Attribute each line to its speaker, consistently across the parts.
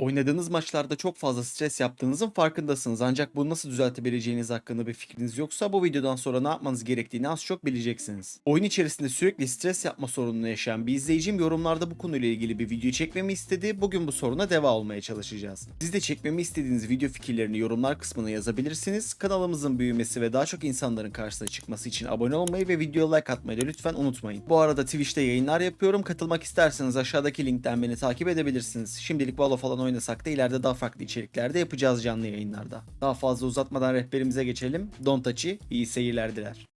Speaker 1: Oynadığınız maçlarda çok fazla stres yaptığınızın farkındasınız ancak bunu nasıl düzeltebileceğiniz hakkında bir fikriniz yoksa bu videodan sonra ne yapmanız gerektiğini az çok bileceksiniz. Oyun içerisinde sürekli stres yapma sorununu yaşayan bir izleyicim yorumlarda bu konuyla ilgili bir video çekmemi istedi. Bugün bu soruna deva olmaya çalışacağız. Siz de çekmemi istediğiniz video fikirlerini yorumlar kısmına yazabilirsiniz. Kanalımızın büyümesi ve daha çok insanların karşısına çıkması için abone olmayı ve videoya like atmayı da lütfen unutmayın. Bu arada Twitch'te yayınlar yapıyorum. Katılmak isterseniz aşağıdaki linkten beni takip edebilirsiniz. Şimdilik Valo falan oynasak da ileride daha farklı içeriklerde yapacağız canlı yayınlarda. Daha fazla uzatmadan rehberimize geçelim. Don't Touch'i iyi seyirler diler.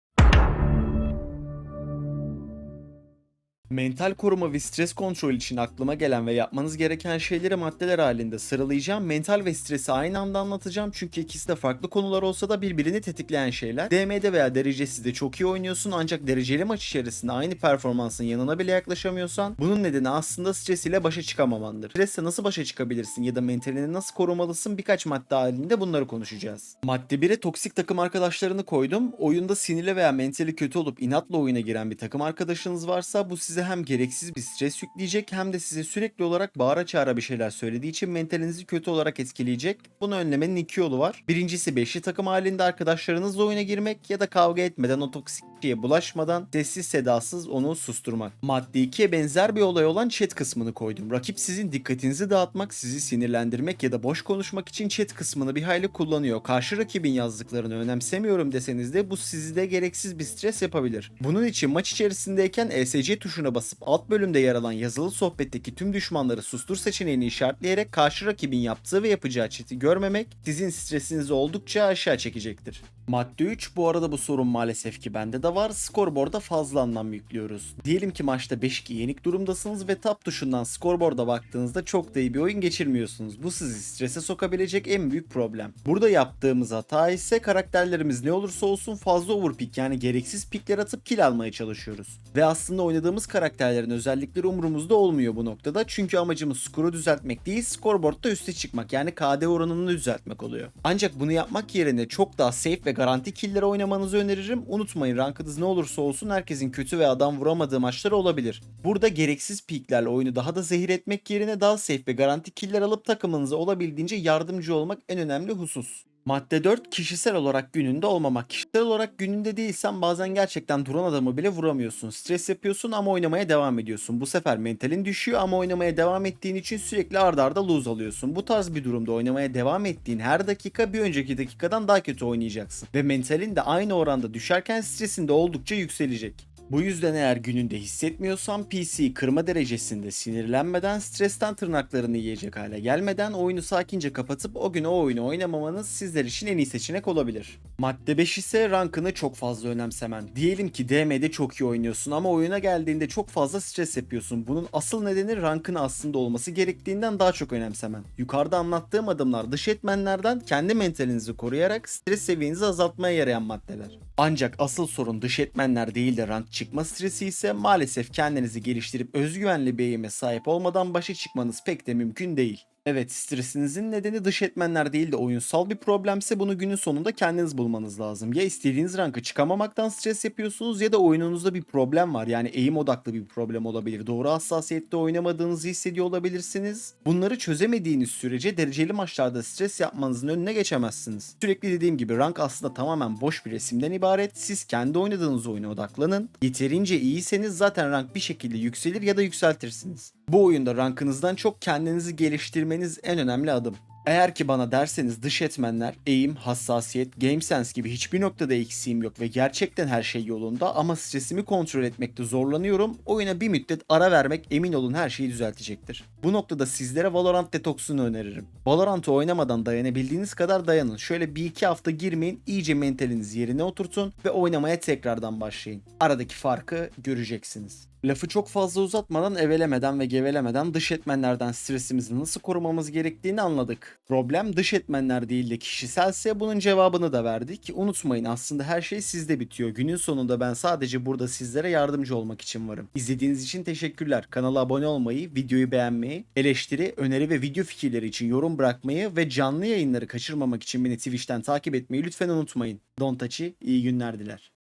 Speaker 1: Mental koruma ve stres kontrol için aklıma gelen ve yapmanız gereken şeyleri maddeler halinde sıralayacağım. Mental ve stresi aynı anda anlatacağım çünkü ikisi de farklı konular olsa da birbirini tetikleyen şeyler. DM'de veya derecesizde çok iyi oynuyorsun ancak dereceli maç içerisinde aynı performansın yanına bile yaklaşamıyorsan bunun nedeni aslında stres ile başa çıkamamandır. Stresle nasıl başa çıkabilirsin ya da mentalini nasıl korumalısın birkaç madde halinde bunları konuşacağız. Madde 1'e toksik takım arkadaşlarını koydum. Oyunda sinirli veya mentali kötü olup inatla oyuna giren bir takım arkadaşınız varsa bu size hem gereksiz bir stres yükleyecek hem de size sürekli olarak bağıra çağıra bir şeyler söylediği için mentalinizi kötü olarak etkileyecek. Bunu önlemenin iki yolu var. Birincisi beşli takım halinde arkadaşlarınızla oyuna girmek ya da kavga etmeden o toksik şeye bulaşmadan sessiz sedasız onu susturmak. Madde 2'ye benzer bir olay olan chat kısmını koydum. Rakip sizin dikkatinizi dağıtmak, sizi sinirlendirmek ya da boş konuşmak için chat kısmını bir hayli kullanıyor. Karşı rakibin yazdıklarını önemsemiyorum deseniz de bu sizde gereksiz bir stres yapabilir. Bunun için maç içerisindeyken ESC tuşuna basıp alt bölümde yer alan yazılı sohbetteki tüm düşmanları sustur seçeneğini işaretleyerek karşı rakibin yaptığı ve yapacağı chat'i görmemek sizin stresinizi oldukça aşağı çekecektir. Madde 3 bu arada bu sorun maalesef ki bende de var. Scoreboard'a fazla anlam yüklüyoruz. Diyelim ki maçta 5-2 yenik durumdasınız ve tab tuşundan scoreboard'a baktığınızda çok da iyi bir oyun geçirmiyorsunuz. Bu sizi strese sokabilecek en büyük problem. Burada yaptığımız hata ise karakterlerimiz ne olursa olsun fazla overpick yani gereksiz pikler atıp kill almaya çalışıyoruz. Ve aslında oynadığımız karakterlerin özellikleri umurumuzda olmuyor bu noktada. Çünkü amacımız skoru düzeltmek değil, scoreboard'da üste çıkmak yani KD oranını düzeltmek oluyor. Ancak bunu yapmak yerine çok daha safe ve garanti kill'lere oynamanızı öneririm. Unutmayın rankınız ne olursa olsun herkesin kötü ve adam vuramadığı maçlar olabilir. Burada gereksiz piklerle oyunu daha da zehir etmek yerine daha safe ve garanti killer alıp takımınıza olabildiğince yardımcı olmak en önemli husus. Madde 4 kişisel olarak gününde olmamak. Kişisel olarak gününde değilsen bazen gerçekten duran adamı bile vuramıyorsun. Stres yapıyorsun ama oynamaya devam ediyorsun. Bu sefer mentalin düşüyor ama oynamaya devam ettiğin için sürekli ardarda arda lose alıyorsun. Bu tarz bir durumda oynamaya devam ettiğin her dakika bir önceki dakikadan daha kötü oynayacaksın. Ve mentalin de aynı oranda düşerken stresin de oldukça yükselecek. Bu yüzden eğer gününde hissetmiyorsan PC kırma derecesinde sinirlenmeden stresten tırnaklarını yiyecek hale gelmeden oyunu sakince kapatıp o gün o oyunu oynamamanız sizler için en iyi seçenek olabilir. Madde 5 ise rankını çok fazla önemsemen. Diyelim ki DM'de çok iyi oynuyorsun ama oyuna geldiğinde çok fazla stres yapıyorsun. Bunun asıl nedeni rankın aslında olması gerektiğinden daha çok önemsemen. Yukarıda anlattığım adımlar dış etmenlerden kendi mentalinizi koruyarak stres seviyenizi azaltmaya yarayan maddeler. Ancak asıl sorun dış etmenler değil de rank çıkma stresi ise maalesef kendinizi geliştirip özgüvenli bir eğime sahip olmadan başa çıkmanız pek de mümkün değil. Evet stresinizin nedeni dış etmenler değil de oyunsal bir problemse bunu günün sonunda kendiniz bulmanız lazım. Ya istediğiniz ranka çıkamamaktan stres yapıyorsunuz ya da oyununuzda bir problem var. Yani eğim odaklı bir problem olabilir. Doğru hassasiyette oynamadığınızı hissediyor olabilirsiniz. Bunları çözemediğiniz sürece dereceli maçlarda stres yapmanızın önüne geçemezsiniz. Sürekli dediğim gibi rank aslında tamamen boş bir resimden ibaret. Siz kendi oynadığınız oyuna odaklanın. Yeterince iyiyseniz zaten rank bir şekilde yükselir ya da yükseltirsiniz. Bu oyunda rankınızdan çok kendinizi geliştirmeniz en önemli adım. Eğer ki bana derseniz dış etmenler, eğim, hassasiyet, game sense gibi hiçbir noktada eksiğim yok ve gerçekten her şey yolunda ama stresimi kontrol etmekte zorlanıyorum. Oyuna bir müddet ara vermek emin olun her şeyi düzeltecektir. Bu noktada sizlere Valorant detoksunu öneririm. Valorant'ı oynamadan dayanabildiğiniz kadar dayanın. Şöyle bir iki hafta girmeyin, iyice mentalinizi yerine oturtun ve oynamaya tekrardan başlayın. Aradaki farkı göreceksiniz. Lafı çok fazla uzatmadan evelemeden ve gevelemeden dış etmenlerden stresimizi nasıl korumamız gerektiğini anladık. Problem dış etmenler değil de kişiselse bunun cevabını da verdik. Unutmayın aslında her şey sizde bitiyor. Günün sonunda ben sadece burada sizlere yardımcı olmak için varım. İzlediğiniz için teşekkürler. Kanala abone olmayı, videoyu beğenmeyi, eleştiri, öneri ve video fikirleri için yorum bırakmayı ve canlı yayınları kaçırmamak için beni Twitch'ten takip etmeyi lütfen unutmayın. Don Tachi iyi günler diler.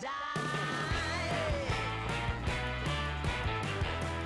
Speaker 2: Die.